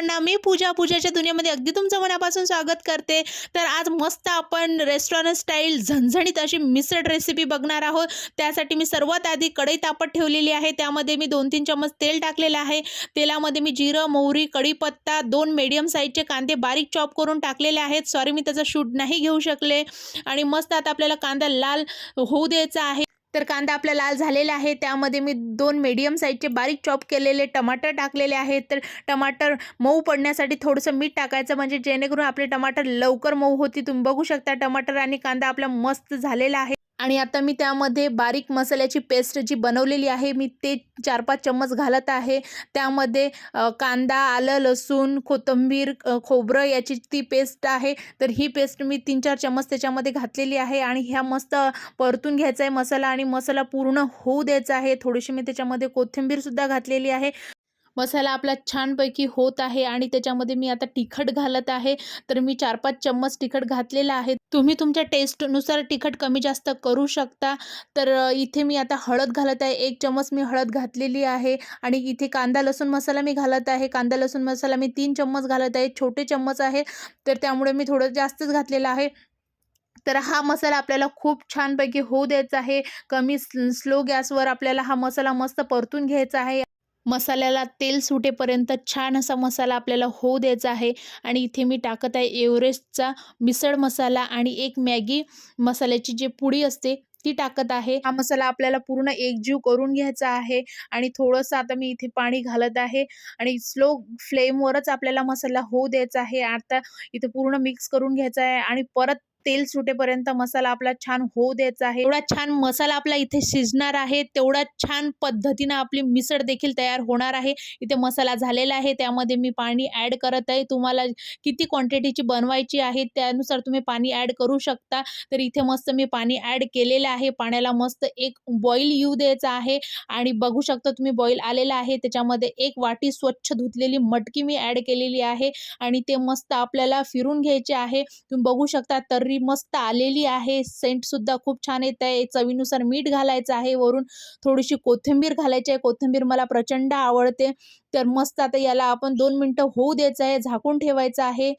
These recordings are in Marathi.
सर्वांना मी पूजा पूजाच्या दुनियामध्ये अगदी तुमचं मनापासून स्वागत करते. तर आज मस्त आपण रेस्टॉरंट स्टाईल झणझणीत अशी मिसळ रेसिपी बघणार आहोत. त्यासाठी मी सर्वात आधी कढई तापत ठेवलेली आहे. त्यामध्ये मी दोन तीन चम्मच तेल टाकलेलं आहे. तेलामध्ये मी जिरं मोहरी कढीपत्ता दोन मीडियम साईजचे कांदे बारीक चॉप करून टाकलेले आहेत. सॉरी मी त्याचा शूट नाही घेऊ शकले. आणि मस्त आता आपल्याला कांदा लाल होऊ द्यायचा आहे. तर कांदा आपला लाल झालेला आहे त्यामध्ये मी दोन मीडियम साईजचे बारीक चॉप केलेले टमाटर टाकलेले आहेत. तर टमाटर मऊ पडण्यासाठी थोडंसं मीठ टाकायचं म्हणजे जेणेकरून आपले टमाटर लवकर मऊ होती तुम्ही बघू शकता टमाटर आणि कांदा आपला मस्त झालेला आहे. आणि आता मी त्यामध्ये बारीक मसाल्याची पेस्ट जी बनवलेली आहे मी ते चार पाच चम्मच घालत आहे. त्यामध्ये कांदा आलं लसूण कोथिंबीर खोबरं याची ती पेस्ट आहे. तर ही पेस्ट मी तीन चार चम्मच त्याच्यामध्ये घातलेली आहे आणि ह्या मस्त परतून घ्यायचा आहे मसाला आणि मसाला पूर्ण होऊ द्यायचा आहे. थोडीशी मी त्याच्यामध्ये कोथिंबीरसुद्धा घातलेली आहे. मसाला आपला छानपैकी होत आहे आणि त्याच्यामध्ये मी आता तिखट घालत आहे. तर मी चार पाच चम्मच तिखट घातलेलं आहे. तुम्ही तुमच्या टेस्टनुसार तिखट कमी जास्त करू शकता. तर इथे मी आता हळद घालत आहे. एक चम्मच मी हळद घातलेली आहे आणि इथे कांदा लसूण मसाला मी घालत आहे. कांदा लसूण मसाला मी तीन चम्मच घालत आहे. छोटे चम्मच आहे. तर त्यामुळे मी थोडं जास्तच घातलेलं आहे. तर हा मसाला आपल्याला खूप छानपैकी होऊ द्यायचा आहे. कमी स्लो गॅसवर आपल्याला हा मसाला मस्त परतून घ्यायचा आहे. मसाल्याला तेल सुटेपर्यंत छान असा मसाला आपल्याला होऊ द्यायचा आहे. आणि इथे मी टाकत आहे एव्हरेस्टचा मिसळ मसाला आणि एक मॅगी मसाल्याची जी पुडी असते ती टाकत आहे. हा मसाला आपल्याला पूर्ण एकजीव करून घ्यायचा आहे. आणि थोडंसं आता मी इथे पाणी घालत आहे. आणि स्लो फ्लेमवरच आपल्याला मसाला होऊ द्यायचा आहे. आता इथे पूर्ण मिक्स करून घ्यायचा आहे. आणि परत तेल सुटेपर्यंत मसाला आपला छान होऊ द्यायचा आहे. एवढा छान मसाला आपला इथे शिजणार आहे. तेवढा छान पद्धतीनं आपली मिसळ देखील तयार होणार आहे. इथे मसाला झालेला आहे. त्यामध्ये मी पाणी ॲड करत आहे. तुम्हाला किती क्वांटिटीची बनवायची आहे त्यानुसार तुम्ही पाणी ॲड करू शकता. तर इथे मस्त मी पाणी ॲड केलेलं आहे. पाण्याला मस्त एक बॉईल येऊ द्यायचा आहे. आणि बघू शकता तुम्ही बॉईल आलेला आहे. त्याच्यामध्ये एक वाटी स्वच्छ धुतलेली मटकी मी ॲड केलेली आहे. आणि ते मस्त आपल्याला फिरून घ्यायचे आहे. तुम्ही बघू शकता तर्री मस्त आलेली आहे. सेंटसुद्धा खूप छान येत आहे. चवीनुसार मीठ घालायचं आहे. वरून थोडीशी कोथिंबीर घालायची आहे. कोथिंबीर मला प्रचंड आवडते. तर मस्त आता याला आपण दोन मिनटं होऊ द्यायचं आहे. झाकून ठेवायचं आहे.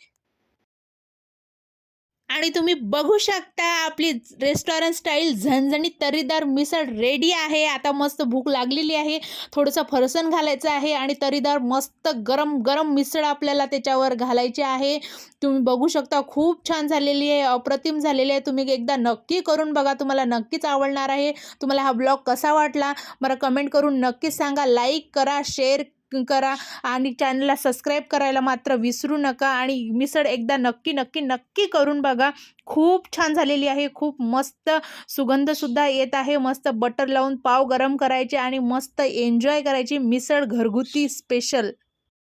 आणि तुम्ही बघू शकता आपली रेस्टॉरंट स्टाईल झणझणीत तर्रीदार मिसळ रेडी आहे. आता मस्त भूक लागलेली आहे. थोडंसं फरसन घालायचं आहे आणि तर्रीदार मस्त गरम गरम मिसळ आपल्याला त्याच्यावर घालायची आहे. तुम्ही बघू शकता खूप छान झालेली आहे अप्रतिम झालेली आहे. तुम्ही एकदा नक्की करून बघा तुम्हाला नक्कीच आवडणार आहे. तुम्हाला हा ब्लॉग कसा वाटला? मला कमेंट करून नक्कीच सांगा. लाईक करा शेअर करा आणि चॅनलला सबस्क्राईब करायला मात्र विसरू नका आणि मिसळ एकदा नक्की नक्की नक्की करून बघा. खूप छान झालेली आहे. खूप मस्त सुगंधसुद्धा येत आहे. मस्त बटर लावून पाव गरम करायचे आणि मस्त एन्जॉय करायची मिसळ घरगुती स्पेशल